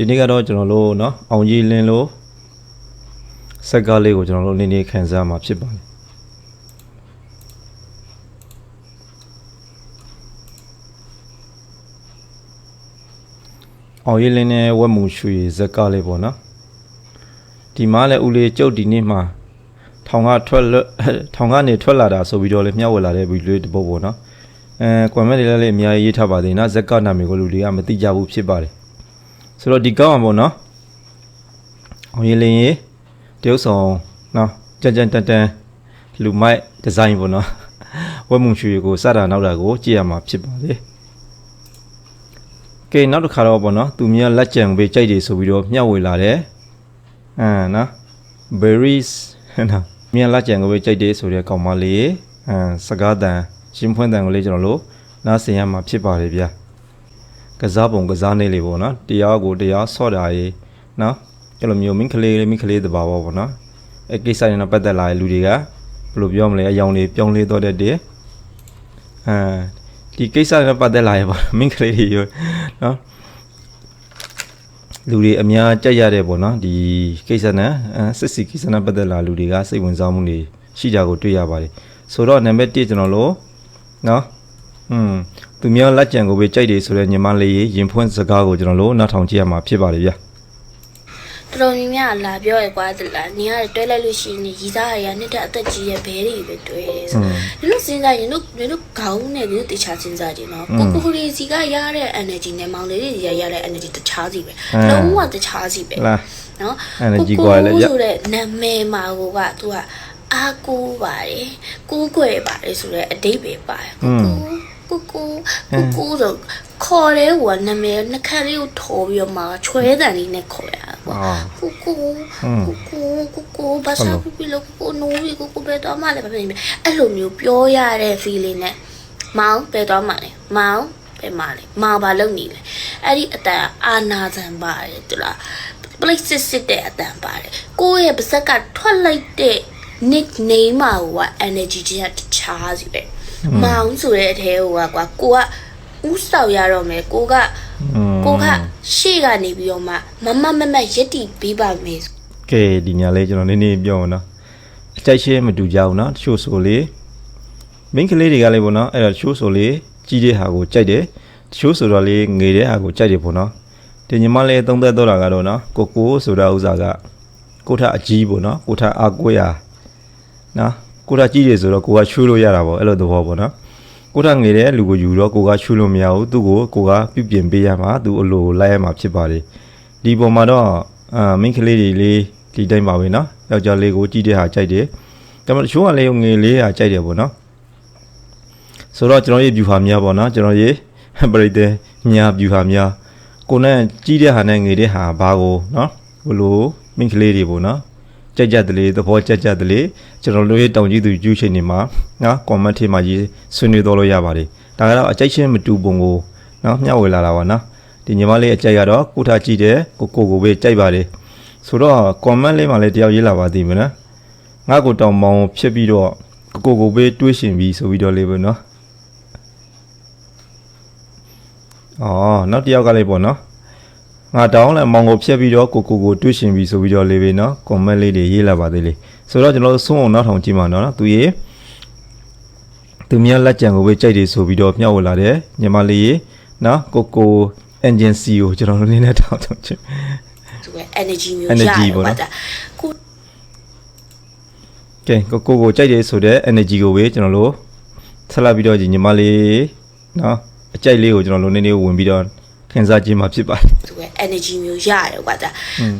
ဒီနေ့ကတော့ကျွန်တော်တို့เนาะအောင်ကြီးလင်းလို့စက်ကားလေးကိုကျွန်တော်တို့နေ့နေ့ခံစားမှာဖြစ်ပါတယ်အောင်ကြီးလင်းနဲ့ဝက်မူရွှေဇက်ကားလေးပေါ့နော်ဒီမှာလည်းဦးလေးကျုပ်ဒီနေ့မှာထောင်ကထွက်လွတ် ထောင်ကနေထွက်လာတာဆိုပြီးတော့လည်းမျှဝေလာတဲ့ဗီဒီယိုလေးတစ်ပုဒ်ပေါ့နော်အဲကွန်မန့်တွေလည်းအများကြီးရေးထားပါသေးနော်ဇက်ကနာမည်ကိုလူတွေကမသိကြဘူးဖြစ်ပါတယ် ဆိုတော့ဒီကောင်းအောင်ပေါ့နော်အောင်ရင်လင်းရေတရုပ်ဆောင်နော်ကြမ်းကြမ်းတန်တန်လူမိုက်ဒီဇိုင်းပေါ့နော်ဝက်မှုရွှေကိုစတာနောက်တာကိုကြည့်ရမှာဖြစ်ပါလေကဲနောက်တစ်ခါတော့ပေါ့နော်သူများလက်ကြံပေးကြိုက်တယ်ဆိုပြီးတော့မျှဝေလာတယ်အာနော် berries နော်မြန်လက်ကြံကိုပဲကြိုက်တယ်ဆိုတဲ့ကောင်မလေးအာစကားတန်ရှင်းဖွင့်တန်ကိုလေးကျွန်တော်တို့နားဆင်ရမှာဖြစ်ပါတယ်ဗျာ ကစားပုံကစားနေလေပေါ့နော်တရားကိုတရားဆော့တာရေးနော်အဲ့လိုမျိုးမင်းကလေးလေးမင်းကလေးတဘာပေါ့ပေါ့နော်အဲ့ကိစ္စတွေနဲ့ပတ်သက်လာတဲ့လူတွေကဘယ်လိုပြောမလဲအယောင်တွေပြောင်းလဲတော့တဲ့တည်းအဲဒီကိစ္စတွေနဲ့ပတ်သက်လာရပေါ့မင်းကလေးတွေရောနော်လူတွေအများကြက်ရတဲ့ပေါ့နော်ဒီကိစ္စနဲ့အဲစစ်စီကိစ္စနဲ့ပတ်သက်လာလူတွေကစိတ်ဝင်စားမှုတွေရှိကြကိုတွေ့ရပါတယ်ဆိုတော့နံပါတ်1ကျွန်တော်တို့နော်อืม သူများလက်ကြံကိုပဲကြိုက်တယ်ဆိုတော့ညီမလေးရေရင်ဖွင့်စကားကိုကျွန်တော်တို့နောက်ထောင်ကြည့်ရမှာဖြစ်ပါတယ်ဗျာတော်တော်များများလာပြောရကွာသလားနေရတွဲလိုက်လို့ရှိရင်ရီသားရရနှစ်တက်အသက်ကြီးရဲ့ဘဲတွေပဲတွဲတယ်ဆိုဒီလိုစဉ်းစားရင်တို့တို့ခေါင်းနဲ့တို့တခြားစဉ်းစားကြည့်နော်ကိုကိုရီစီကရတဲ့ energy နဲ့မောင်လေးတွေရတဲ့ energy တခြားစီပဲလုံးဝတခြားစီပဲလားနော် energy ကွာလေဗျဆိုတဲ့နာမည်မှာကိုက तू ကအာကိုပါတယ်ကိုးကွယ်ပါတယ်ဆိုတော့အတိတ်ပဲပါတယ်ကိုကို ကိုကိုကိုဆိုခေါ်တဲ့ဟိုကနာမည်နှခမ်းလေးကိုထော်ပြီးတော့မှချွဲတန်လေးနဲ့ခေါ်ရတာပေါ့အာကူကူကူကူကူကူဘာသာပူပီလို့ကူနိုးရီကူကူပဲတော့မှလည်းပဲဖြစ်နေအဲ့လိုမျိုးပြောရတဲ့ feeling နဲ့မောင်ပဲတော့မှလည်းမောင်ပဲမှလည်းမောင်ဘာလုပ်နေလဲအဲ့ဒီအတန်အာနာဇံပါတယ်တူလား place စစ်စစ်တဲ့အတန်ပါတယ်ကိုယ့်ရဲ့ပါဇက်ကထွက်လိုက်တဲ့ nickname မှာက energy ကြီးကတခြားစီပဲ မောင်ဆိုတဲ့အထဲဟိုကကွာကိုကဥဆောက်ရတော့မယ်ကိုကอืมကိုကရှေ့ကနေပြီးတော့မှမမမမရက်တီပေးပါမယ်ကဲဒီညာလေးကျွန်တော်နည်းနည်းပြောအောင်နော်အကြိုက်ရှဲမတူကြဘူးနော်တချို့ဆိုလေမင်းကလေးတွေကလည်းပေါ့နော်အဲ့တော့တချို့ဆိုလေကြီးတဲ့ဟာကိုကြိုက်တယ်တချို့ဆိုတော့လေငေတဲ့ဟာကိုကြိုက်တယ်ပေါ့နော်ဒီညီမလေးသုံးသက်တော့တာကတော့နော်ကိုကိုဆိုတာဥစားကကိုထအကြီးပေါ့နော်ကိုထအာကိုရနော် ကိုတာကြည့်ရဆိုတော့ကိုကချွေးလို့ရတာပေါ့အဲ့လိုသဘောပေါ့နော်ကိုတာငယ်တဲ့လူကိုယူတော့ကိုကချွေးလို့မရဘူးသူ့ကိုကိုကပြုပြင်ပေးရမှာသူအလိုလိုက်ရမှာဖြစ်ပါလေဒီပုံမှာတော့အာမိန်းကလေးတွေလေးဒီတိုင်းပါပဲနော်ယောက်ျားလေးကိုကြည့်တဲ့ဟာကြိုက်တယ်ဒါပေမဲ့တချို့ကလည်းငယ်လေးဟာကြိုက်တယ်ပေါ့နော်ဆိုတော့ကျွန်တော်ရေး view ဟာများပေါ့နော်ကျွန်တော်ရေးပရိသတ်များ view ဟာများကိုနဲ့ကြည့်တဲ့ဟာနဲ့ငယ်တဲ့ဟာဘာကိုနော်ဘလို့မိန်းကလေးတွေပေါ့နော် ကြက်ကြက်တလေသဘောကြက်ကြက်တလေကျွန်တော်တို့ရဲ့တောင်ကြီးသူယူချိန်နေမှာနော် comment ထဲမှာရေးဆွေးနွေးတော့လို့ရပါတယ်ဒါကတော့အကြိုက်ချင်းမတူပုံကိုနော်မျှဝေလာတာပါနော်ဒီညီမလေးအကြိုက်ကတော့ကိုထားကြည့်တယ်ကိုကိုကိုပဲကြိုက်ပါတယ်ဆိုတော့ comment လေးမှာလည်းတယောက်ရေးလာပါသေးမယ်နော်ငါ့ကိုတောင်မောင်ဖြစ်ပြီးတော့ကိုကိုကိုပဲတွေးရှင်ပြီးဆိုပြီးတော့လေးပဲနော်အော်နောက်တစ်ယောက်ကလေးပေါ့နော် ငါတောင်းလဲမောင်ကိုဖြတ်ပြီးတော့ကိုကိုကိုတွေ့ရှင်ပြီဆိုပြီးတော့လေးပဲနော် comment လေးတွေရေးလာပါသေးလေးဆိုတော့ကျွန်တော်တို့ဆုံးအောင်နောက်ထောင်ကြည့်မှာနော်သူရေသူမြလက်ကြံကိုပဲကြိုက်တယ်ဆိုပြီးတော့မျှဝေလာတယ်ညီမလေးရေနော်ကိုကို engine C ကိုကျွန်တော်တို့နည်းနဲ့တောင်းချင်ချင်သူက energy မျိုးရတယ်ပေါ့နော်ကိုကဲကိုကိုကိုကြိုက်တယ်ဆိုတဲ့ energy ကိုပဲကျွန်တော်တို့ဆက်လာပြီးတော့ညီမလေးနော်အကြိုက်လေးကိုကျွန်တော်တို့နည်းနည်းဝင်ပြီးတော့ ခန်းစားခြင်းမှာဖြစ်ပါတယ် သူက energy မျိုးရတယ်ကွာဒါ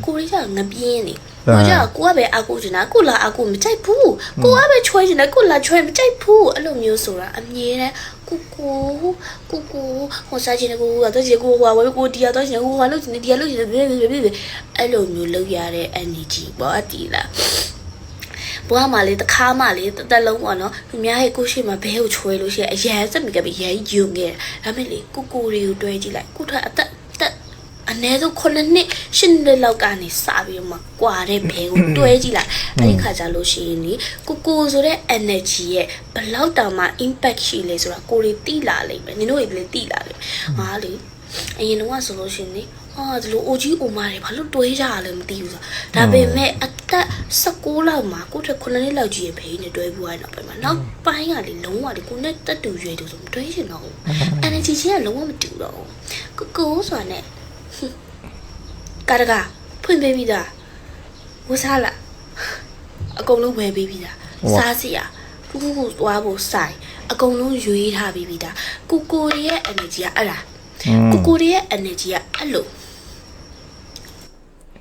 ကိုရီးကငပြင်းနေအာကိုကြကိုကပဲအကူချင်တာကိုလာအကူမကြိုက်ဘူးကိုကပဲချွဲချင်တယ်ကိုလာချွဲမကြိုက်ဘူးအဲ့လိုမျိုးဆိုတာအမြဲတမ်းကိုကိုကိုကိုဟိုစားချင်တယ်ကိုကတော့ချင်ကိုဟိုဝဲကိုဒီကတော့ချင်ကိုဟိုလို့ချင်တယ်ဒီကလို့ချင်တယ်အဲ့လိုမျိုးလောက်ရတဲ့ energy ပေါ့တီလား ဘွားမလေးတခါမှလေးတသက်လုံးပေါ့နော်သူများရဲ့ကိုရှိမှဘဲကိုချွဲလို့ရှိရင်အရန်စက်မိကပြီးရန်ယုံခဲ့ဒါပေမဲ့လေကိုကိုတွေကိုတွဲကြည့်လိုက်ကိုထက်အသက်သက်အနည်းဆုံး9နှစ်10နှစ်လောက်ကနေစပြီးတော့မှကွာတဲ့ဘဲကိုတွဲကြည့်လိုက်အဲ့ဒီခါကျလို့ရှိရင်လေကိုကိုဆိုတဲ့ energy ရဲ့ဘယ်လောက်တောင်မှ impact ရှိလဲဆိုတာကိုတွေတိလာလိမ့်မယ်နင်တို့တွေလည်းတိလာလိမ့်မယ်ဟာလေအရင်တော့ဆိုလို့ရှိရင်လေဟအာဒီလိုအိုကြီးအိုမာတွေဘာလို့တွဲကြရလဲမသိဘူးဆိုဒါပေမဲ့အသက် 16လောက်မှာကိုယ့်ထက်9နှစ်လောက်ကြီးရဲ့ဖေးနဲ့တွဲပြီးသွားတော့ပဲမှာနောက်ပိုင်းကလေလုံးဝလေကိုနဲ့တက်တူရွယ်တူဆိုမတွဲချင်တော့ဘူး energy ချင်းကလုံးဝမတူတော့ဘူးကိုကိုဆိုတာနဲ့ကာရကဖွင့်ပေးပြီးသားဝစားလာအကုန်လုံးဝယ်ပေးပြီးသားစားစီရခုခုခုသွားဖို့ဆိုင်အကုန်လုံးရွေးထားပြီးပြီးသားကိုကိုရဲ့ energy ကအဲ့ဒါอืมကိုကိုရဲ့ energy ကအဲ့လိုဟမ်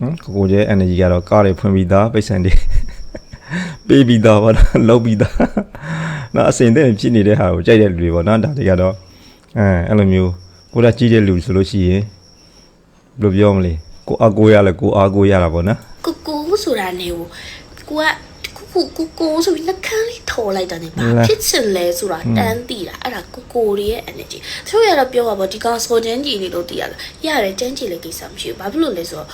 ကိုကိုကျဲ energy ကတော့ကားတွေဖွင့်ပြီးသားပိတ်ဆန်တွေပေးပြီးသားပါတော့လောက်ပြီးသားနော်အစင်တဲ့ဖြစ်နေတဲ့ဟာကိုကြိုက်တဲ့လူတွေပေါ့နော်ဒါတွေကတော့အဲအဲ့လိုမျိုးကိုယ်ကကြီးတဲ့လူဆိုလို့ရှိရင်ဘယ်လိုပြောမလဲကိုအားကိုးရလဲကိုအားကိုးရတာပေါ့နော်ကိုကိုဆိုတာနေကိုကိုကကိုကိုကိုကိုဆိုပြီးနှကန်းလေးထော်လိုက်တာနေပါဖြစ်ချင်လဲဆိုတာတန်းတည်တာအဲ့ဒါကိုကိုရဲ့ energy သူတို့ရတော့ပြောပါပေါ့ဒီကောင်စောချမ်းကြီးနေလို့တည်ရလားရတယ်ချမ်းကြီးလည်းကိစ္စမရှိဘူးဘာဖြစ်လို့လဲဆိုတော့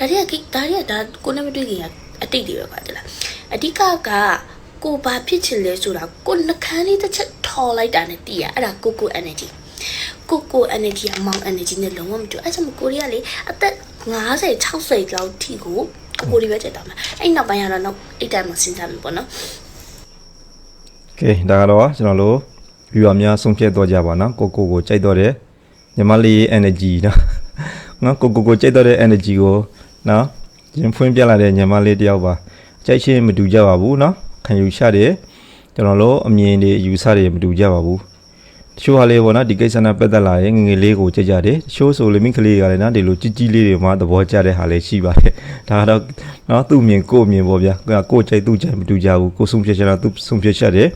ဒါတွေကကိဒါတွေကဒါကိုနဲ့မတွေ့ခင်ကအတိတ်တွေပဲပါတလားအဓိကကကိုဘာဖြစ်ချင်လဲဆိုတာကိုနှကန်းလေးတစ်ချက်ထော်လိုက်တာနဲ့တည်ရအဲ့ဒါကိုကို energy ကိုကို energy အမောင် energy နဲ့လုံးဝမတူအဲ့ဒါမှကိုရီးယားလေအသက်50 60လောက်ထိကိုကိုရီးပဲတက်တာမှာအဲ့နောက်ပိုင်းကတော့နောက်အဲ့တိုင်းမှာစဉ်းစားမယ်ပေါ့နော်ကဲဒါကတော့ကျွန်တော်တို့ viewer များဆုံးဖြတ်တော့ကြပါနော်ကိုကိုကိုကြိုက်တော့တဲ့ညီမလေး energy နော်နော်ကိုကိုကိုကြိုက်တော့တဲ့ energy ကို နော်ရင်ဖွင့်ပြလာတဲ့ညီမလေးတယောက်ပါကြိုက်ချင်းမတူကြပါဘူးနော်ခံယူရှတဲ့ကျွန်တော်တို့အမြင်တွေအယူဆတွေမတူကြပါဘူးတချို့ဟာလေးပေါ့နော်ဒီကိစ္စနဲ့ပတ်သက်လာရင်ငယ်ငယ်လေးကိုကြိုက်ကြတယ်တချို့ဆိုလေမိန်းကလေးတွေကလည်းနော်ဒီလိုကြီးကြီးလေးတွေမှသဘောကျတဲ့ဟာလေးရှိပါတယ်ဒါကတော့နော်သူ့မြင်ကိုယ့်မြင်ပေါ့ဗျာကိုယ့်ကြိုက်သူ့ကြိုက်မတူကြဘူးကိုယ်ဆုံးဖြတ်ချက်တော့သူ့ဆုံးဖြတ်ချက်တယ်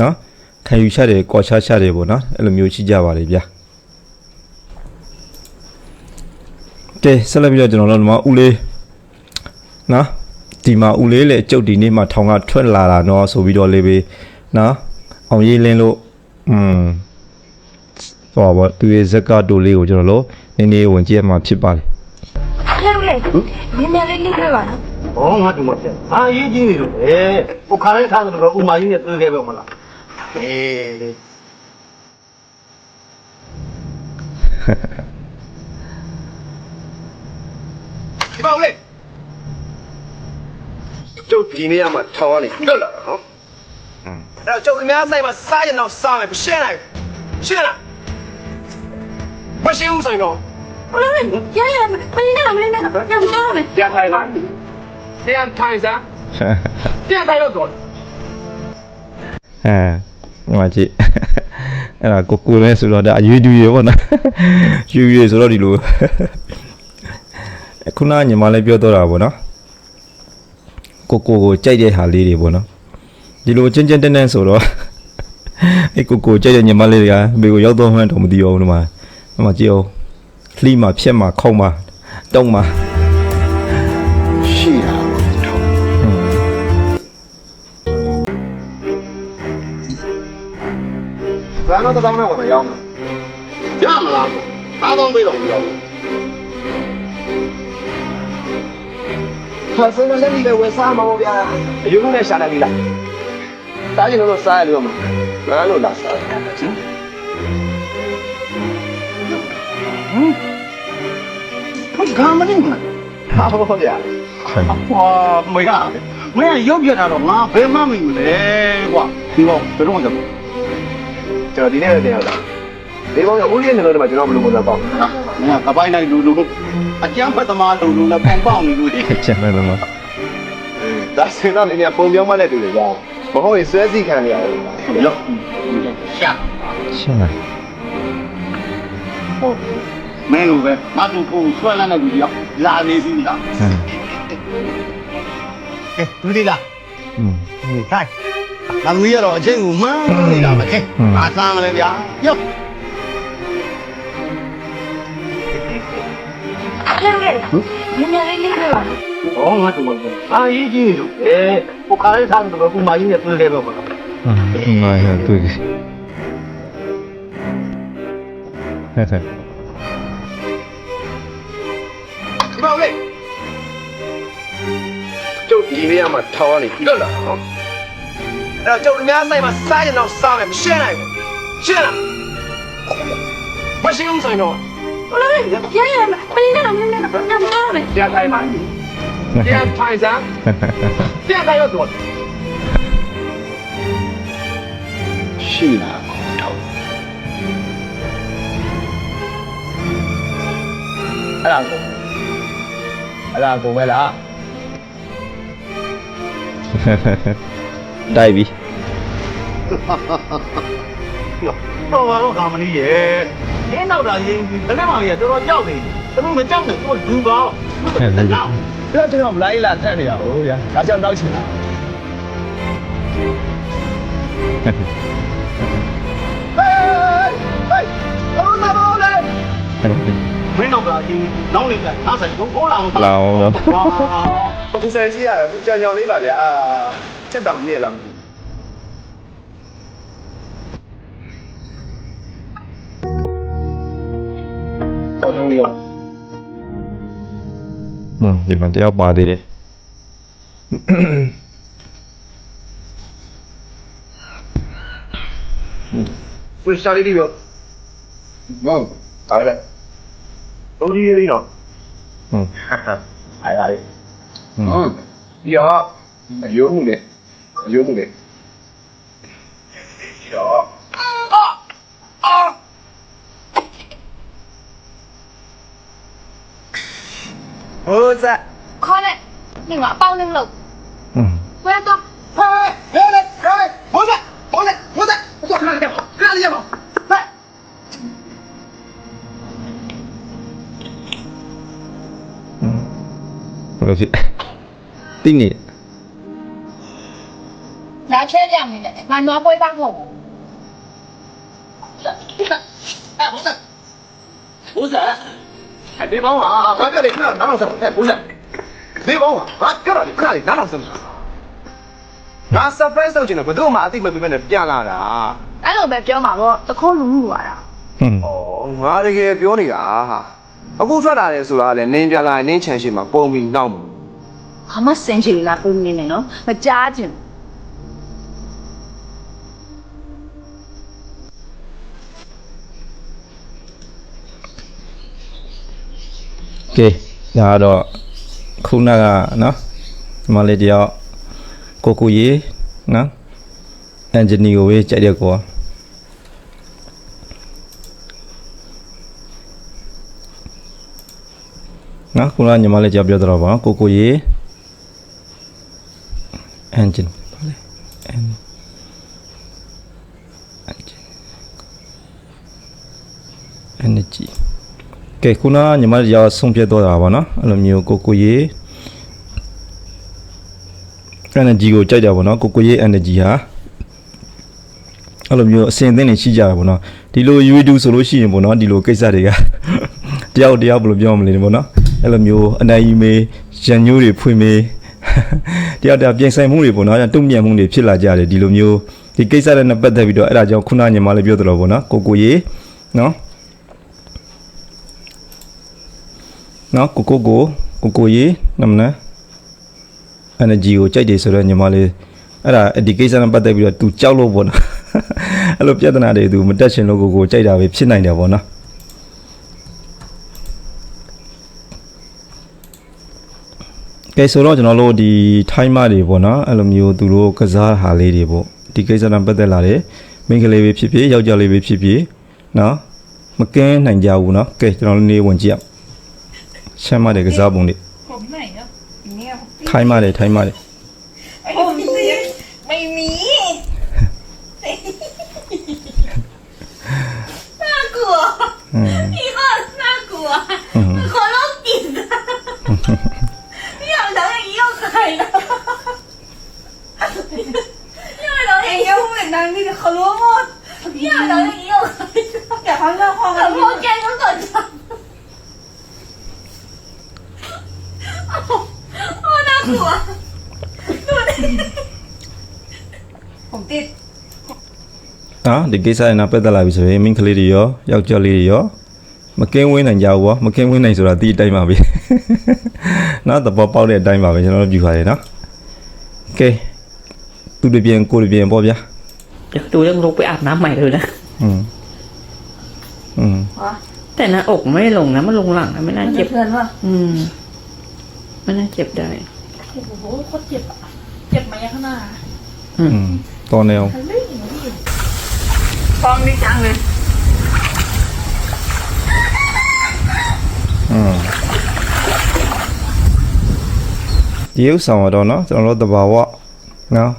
နော်ခံယူချက်တွေကွာခြားချက်တွေပေါ့နော်အဲ့လိုမျိုးရှိကြပါလေဗျာ ကဲဆက်လက်ပြီးတော့ကျွန်တော်တို့ဒီမှာဦးလေးနော်ဒီမှာဦးလေးလေကျုပ်ဒီနေ့မှထောင်ကထွက်လာတာနော်ဆိုပြီးတော့လေးပဲနော်အောင်ရေးလင်းလို့อืมဟောပါသူရဲ့ဇက်ကတိုလေးကိုကျွန်တော်တို့နည်းနည်းဝင်ကြည့်ရမှာဖြစ်ပါလေလှုပ်လေနည်းနည်းလေးလေးပြပါနော်။ဘောငါတူမပြ။အာရေးကြီးနေလို့လေ။ကိုခါတိုင်းခါတော့ဥမာကြီးနဲ့တွေ့ခဲ့ပဲမလား။အေး ဒီပါဦးလေ။ကျုပ်ဒီနေ့ကမှထောင်းရနေလွတ်လာတော့နော်။อืมအဲ့တော့ကျုပ်အများဆိုင်မှာစားရင်တော့စားမယ်မရှင်းနိုင်ဘူး။ရှင်းလား။မရှင်းဘူးဆိုင်တော့ဘလို့လဲရရမင်းနဲ့မင်းနဲ့ညမတော်မယ်ပြန်ထိုင်လား။ပြန်ထိုင်စား။ပြန်ထိုင်တော့တော့ဟမ်ဒီမှာကြည့်အဲ့ဒါကိုကိုလဲဆိုတော့ဒါအရွေးတူရေပေါ့နော်ယူရေဆိုတော့ဒီလို ခုနကညီမလည်းပြောတော့တာပေါ့နော်ကိုကိုကိုကြိုက်တဲ့ဟာလေးတွေပေါ့နော်ဒီလိုချင်းချင်းတင်းတင်းဆိုတော့အဲ့ကိုကိုကြိုက်တဲ့ညီမလေးတွေကဘေကိုရောက်တော့မှန်းတော့မသိအောင်ဒီမှာဒီမှာကြည့်အောင်လှီးမှာဖြက်မှာခုံမှာတုံးမှာရှိတာတော့ဘာလို့တောင်းနေမှာမရောက်ဘူးရမလားဘာတော့မေးတော့ မရောက်ဘူးဟာစနေနေ့လည်းဝယ်စားမှာဗျာအယူနဲ့ရှာတယ်လीလားတားရင်တော့စားရလို့မလားလို့လားစားဟမ်ဟမ်ဘာမနေမှာဟာဟုတ်ဗျာဟာမရမင်းရုပ်ပြတာတော့ငါဘယ်မှမယူလဲကွာဒီပေါ့ဘယ်တော့မှကြောက်ကျွန်တော်ဒီနေ့လည်းတင်ရတာဒီပေါ့ကဦးလေးနေလို့ဒီမှာကျွန်တော်ဘယ်လိုပုံစံပေါ့နော် ငါကပိုင်းလိုက်လူလူအကျမ်းဖတ်သမားလူလူနဲ့ပုံပေါက်နေလို့ဒီချက်မယ်လို့ဒါစင်တော့နေပုံပြောင်းမလဲတူတယ်ကြာဘဟုတ်ရင်ဆွဲစီခံရရတယ်ရောရှာရှင်းလားဟုတ်မင်းလိုပဲမတူပုံဆွဲလန်းတဲ့လူတယောက်လာနေစီလားဟမ်ကဲသူလေးလားอืมခိုင်းငါမီးရတော့အချင်းကိုမှန်းနေတာမခဲအာသမ်းမလဲဗျာရော့ လှုပ်လေနည်းနည်းလေးလေးပြပါနော်။အော်ငါတို့ကအာရေးကြီးလို့အဲကိုခါလေးထားတော့ကိုမကြီးနဲ့တွေ့ခဲ့ပဲမလားอืมငါရတွေ့ဟဲ့ဟဲ့။ဒီပါဦးလေ။ကျုပ်ဒီနေ့ကမှထောင်းရနေလွတ်လာနော်။အဲ့တော့ကျုပ်အများဆိုင်မှာစားရင်တော့စား မယ်မရှင်းနိုင်ဘူး။ရှင်းလား။မရှင်းဘူးဆိုင်တော့ 我来，爷爷，没那个，没那个，那不到了。 ပြန်ထိုင်ပါပြန်ထိုင်စမ်းပြန်ထိုင်ရတော့ရှိလားတော့အဲ့ဒါကိုအဲ့ဒါကိုပဲလား တိုက်ပြီ တော့ဘာလို့ကာမနီရဲ့ တင်းတော့တာရင်လက်လက်မောင်ကြီးကတော်တော်ကြောက်နေတယ်သမီးမကြောက်နဲ့သူကဒူပါဟဲ့လက်ကြောက်ပြတော့ကျွန်တော်မလိုက်လာထက်နေရဘူးဗျာဒါကြောင့်တောက်ချင်တာဟေးဟေးအော်နာဘောလေမင်းတို့ကဒီနောက်လေးကအားဆိုင်ကိုပေါ်လာအောင်လာအောင်နော်ပုံစံရှိရတယ်ကြောင်ကြောင်လေးပါဗျာအာချက်တောင်နေလား လုံးရောဟွန်းဒီမှာတယောက်ပါသေးတယ် pues sale libre wow ဒါလည်းတို့ကြီးရေးနော်ဟွန်းအားရဟွန်းဒီဟာအယုံမှုလေအယုံမှုလေ dạ. Này Đừng ngõ bao lưng lục Ừ. Quên tôi. Thôi Thôi lên Thôi lên. Bố dậy Bố dậy Bố dậy Bố dậy Bố dậy Bố dậy Bố dậy 그러지 띵이 나 최대한이네 나 너보이 방송 웃어 웃어 哎，不是，不是，哎，你帮我啊！我这里看哪能什么？哎，不是，你帮我啊！搁哪里？搁哪里？哪能什么？ငါ surprise လုပ်ချင်တယ်ဘယ်သူမှအသိမပေးနဲ့ပြန်လာတာ အဲ့လိုပဲပြောမှာပေါ့တခေါလုံးလူပါတာ ဟွန်း ။ဩငါတကယ်ပြောနေတာဟာအခုထွက်လာတယ်ဆိုတာလည်းနင်းပြလာရင်နင်းချန်ရှိမှာပုံပြီးနောက်မှာ ဘာမှစင်ချီလာပုံနေနေနော်မကြားချင် ကဲဒါကတော့ခုနကနော်ဒီမလေးတယောက်ကိုကိုကြီးနော်အန်ဂျနီကိုပဲကြိုက်တဲ့ကောနော်ခုနကညီမလေးတယောက်ပြောတော့ပါနော်ကိုကိုကြီးအန်ဂျင်ဘာလဲအန်အန်ဂျင် energy ကဲခုနကညီမတို့ရောက်ဆုံးဖြတ်တော့တာပါနော်အဲ့လိုမျိုးကိုကိုရေ energy ကိုကြိုက်တာပေါ့နော်ကိုကိုရေ energy ဟာအဲ့လိုမျိုးအစင်အသင်းနေရှိကြတာပေါ့နော်ဒီလို YouTube ဆိုလို့ရှိရင်ပေါ့နော်ဒီလိုကိစ္စတွေကတယောက်တယောက်ဘယ်လိုပြောမလဲပေါ့နော်အဲ့လိုမျိုးအနိုင်ကြီးမေးရန်ညိုးတွေဖွင့်မေးတယောက်တယောက်ပြင်ဆိုင်မှုတွေပေါ့နော်တုံ့ပြန်မှုတွေဖြစ်လာကြတယ်ဒီလိုမျိုးဒီကိစ္စတွေနဲ့ပတ်သက်ပြီးတော့အဲ့ဒါကြောင့်ခုနညီမလေးပြောသလိုပေါ့နော်ကိုကိုရေနော် နော်ကိုကိုကိုကိုကိုရေနမနာ energy ကိုကြိုက်တယ်ဆိုတော့ညီမလေးအဲ့ဒါ education နဲ့ပတ်သက်ပြီးတော့ तू ကြောက်လို့ပေါ့နော်အဲ့လိုပြဿနာတွေ तू မတက်ချင်လို့ကိုကိုကြိုက်တာပဲဖြစ်နိုင်တယ်ပေါ့နော်ကဲဆိုတော့ကျွန်တော်တို့ဒီထိုင်းမတွေပေါ့နော်အဲ့လိုမျိုးသူတို့ကစားဟာလေးတွေပေါ့ဒီကိစ္စနဲ့ပတ်သက်လာတယ်မိန်းကလေးပဲဖြစ်ဖြစ်ယောက်ျားလေးပဲဖြစ်ဖြစ်နော်မကင်းနိုင်ကြဘူးနော်ကဲကျွန်တော်တို့နေဝင်ကြည့်အောင် ရှမ်းမတဲ့ကစားပုံတွေထိုင်းမတယ်ထိုင်းမတယ် ไม่มีน่ากลัว อืม พี่ก็น่ากลัว อืม คนโรคจิตอะพี่อยากทำอย่างนี้กับใครนะพี่อยากทำอย่างนี้กับเหมือนนางนี่เขารู้หมดพี่อยากทำอย่างนี้กับใครอยากทำเรื่องความแต่พวกแกก็กดจับโอ้น่าก ลัวดูดิผมติด နော်ဒီကိစ္စနဲ့နာပတ်သက်လာပြီဆိုရင်မင်းကလေးတွေရောယောက်ျားလေးတွေရောမကင်းဝင်းနိုင်ကြဘူးဗောမကင်းဝင်းနိုင်ဆိုတာဒီအတိုင်းပါပဲ နော်သဘောပေါက်တဲ့အတိုင်းပါပဲကျွန်တော်တို့ပြပါတယ်နော်ကဲသူတွေပြန်ကိုတွေပြန်ပေါ့ဗျာ เดี๋ยวดูเรื่องลงไปอาบน้ำใหม่เลยนะ อืมอืม แต่หน้าอกไม่ลงนะมันลงหลังนะไม่น่า มัน เจ็บ เพื่อนว่า อืมไม่น่าเจ็บได้ โอ้โหโคตรเจ็บอ่ะเจ็บไหมข้างหน้า อืมตอนแนว ทะลึ่งเหรอพี่ ฟองดีจังเลย อืมဒီဥစ္စာတော့เนาะကျွန်တော်တို့တဘာဝနော်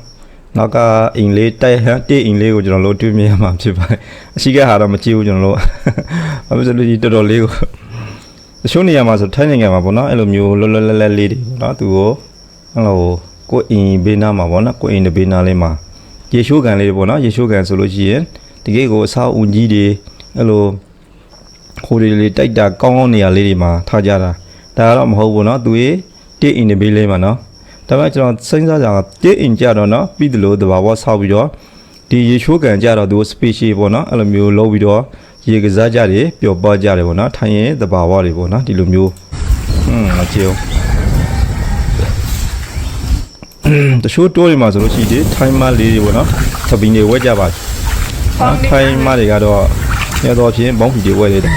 နောက်ကအိမ်လေးတိုက်ဟန်တိအိမ်လေးကိုကျွန်တော်တို့တွေ့မြင်ရမှာဖြစ်ပါတယ်အရှိကဟာတော့မကြည့်ဘူးကျွန်တော်တို့ဘာဖြစ်လို့ဒီတော်တော်လေးကိုတချို့နေရာမှာဆိုထိုင်းနိုင်ငံမှာပေါ့နော်အဲ့လိုမျိုးလွတ်လွတ်လပ်လပ်လေးတွေပေါ့နော်သူကို ဟိုကိုအင်ဘေးနားမှာပေါ့နော်ကိုအင်ဘေးနားလေးမှာရေရှိုးကန်လေးပေါ့နော်ရေရှိုးကန်ဆိုလို့ရှိရင်တကယ်ကိုအဆောက်အဦကြီးတွေအဲ့လိုခိုးတွေလေးတိုက်တာကောင်းကောင်းနေရာလေးတွေမှာထားကြတာဒါကတော့မဟုတ်ဘူးနော်သူရေတိအင်ဘေးလေးမှာနော်ဒါပေမဲ့ကျွန်တော်စဉ်းစားကြတာတိအင်ကြတော့နော်ပြီးသလိုတဘာဝဆောက်ပြီးတော့ဒီရေရှိုးကန်ကြတော့သူ special ပေါ့နော်အဲ့လိုမျိုးလုပ်ပြီးတော့ရေကစားကြတယ်ပျော်ပါကြတယ်ပေါ့နော်ထိုင်ရင်တဘာဝတွေပေါ့နော်ဒီလိုမျိုးဟွန်းမကြည့်ဘူး တချို့တိုးတွေမှာဆိုလို့ရှိရင် timer လေးတွေပေါ့နော်သပင်းတွေဝက်ကြပါနော် timer တွေကတော့ရတော့ဖြင့်ဘောင်းဖီတွေဝက်နေတယ်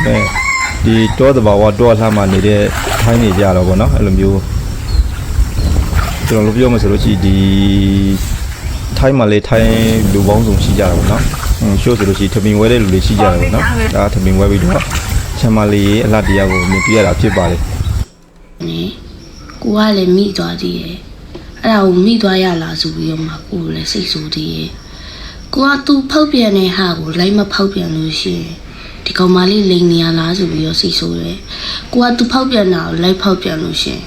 ဒီတောတဘာဝတောလှမှနေတဲ့ထိုင်းနေကြတော့ပေါ့နော်အဲ့လိုမျိုးကျွန်တော်တို့ပြောမှဆိုလို့ရှိရင်ဒီထိုင်းမှာလေထိုင်းလူပေါင်းစုံရှိကြတာပေါ့နော်ရှိုးဆိုလို့ရှိရင်ထမင်ဝဲတဲ့လူတွေရှိကြတယ်ပေါ့နော်ဒါထမင်ဝဲပြီးတော့ချမ်းမလေးအလှတရားကိုမြင်ပြရတာဖြစ်ပါလေကိုကလည်းမိသွားသေးတယ် အဲ့ဒါကိုမိသွားရလားဆိုပြီးတော့မှကိုယ်လည်းစိတ်ဆိုးသေးတယ်ကိုကသူဖောက်ပြန်တဲ့ဟာကိုလိုက်မဖောက်ပြန်လို့ရှိရင်ဒီကောင်မလေးလိန်နေရလားဆိုပြီးတော့စိတ်ဆိုးတယ်ကိုကသူဖောက်ပြန်တာကိုလိုက်ဖောက်ပြန်လို့ရှိရင်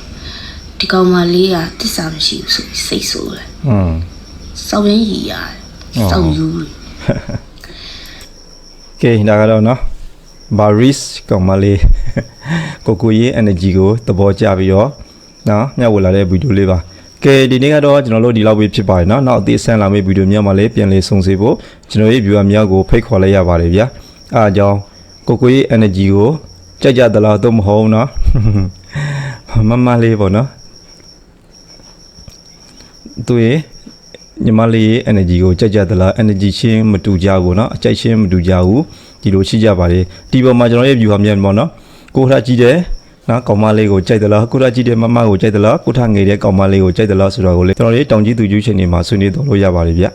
ဒီကောင်မလေးကတစ္ဆာမရှိဘူးဆိုပြီးစိတ်ဆိုးတယ်ဟွန်းစောက်ရင်းရည်ရတယ်အော်စောက်ယူတယ်ကဲဒါကတော့နော်ဘာရစ်ကောင်မလေးကိုကိုရေး energy ကိုသဘောကျပြီးတော့နော်မျှဝေလာတဲ့ဗီဒီယိုလေးပါ ကဲဒီနေ့ကတော့ကျွန်တော်တို့ဒီလောက်ပဲဖြစ်ပါတယ်နော်နောက်အသေးဆန်းလာမယ့်ဗီဒီယိုများမှာလည်းပြန်လည်ဆုံစေဖို့ကျွန်တော်ရဲ့ viewer များကိုဖိတ်ခေါ်လိုက်ရပါတယ်ဗျာအားအကြောင်းကိုကိုရေး energy ကိုကြက်ကြသလားတော့မဟုတ်ဘူးနော် မမလေးပေါ့နော်သူရဲ့ညီမလေးရဲ့ energy ကိုကြက်ကြသလား energy ချင်းမတူကြဘူးเนาะအကြိုက်ချင်းမတူကြဘူးဒီလိုရှိကြပါတယ်ဒီပေါ်မှာကျွန်တော်ရဲ့ view ဟာမြန်ပေါ့เนาะကိုထားကြည့်တယ် နော်ကောင်မလေးကိုကြိုက်သလားကိုထားကြည့်တယ်မမကိုကြိုက်သလားကိုထားငယ်တဲ့ကောင်မလေးကိုကြိုက်သလားဆိုတော့ကိုလေကျွန်တော်ရဲ့တောင်ကြီးသူကျူးရှင်တွေမှာဆွေးနွေးတော်လို့ရပါတယ်ဗျ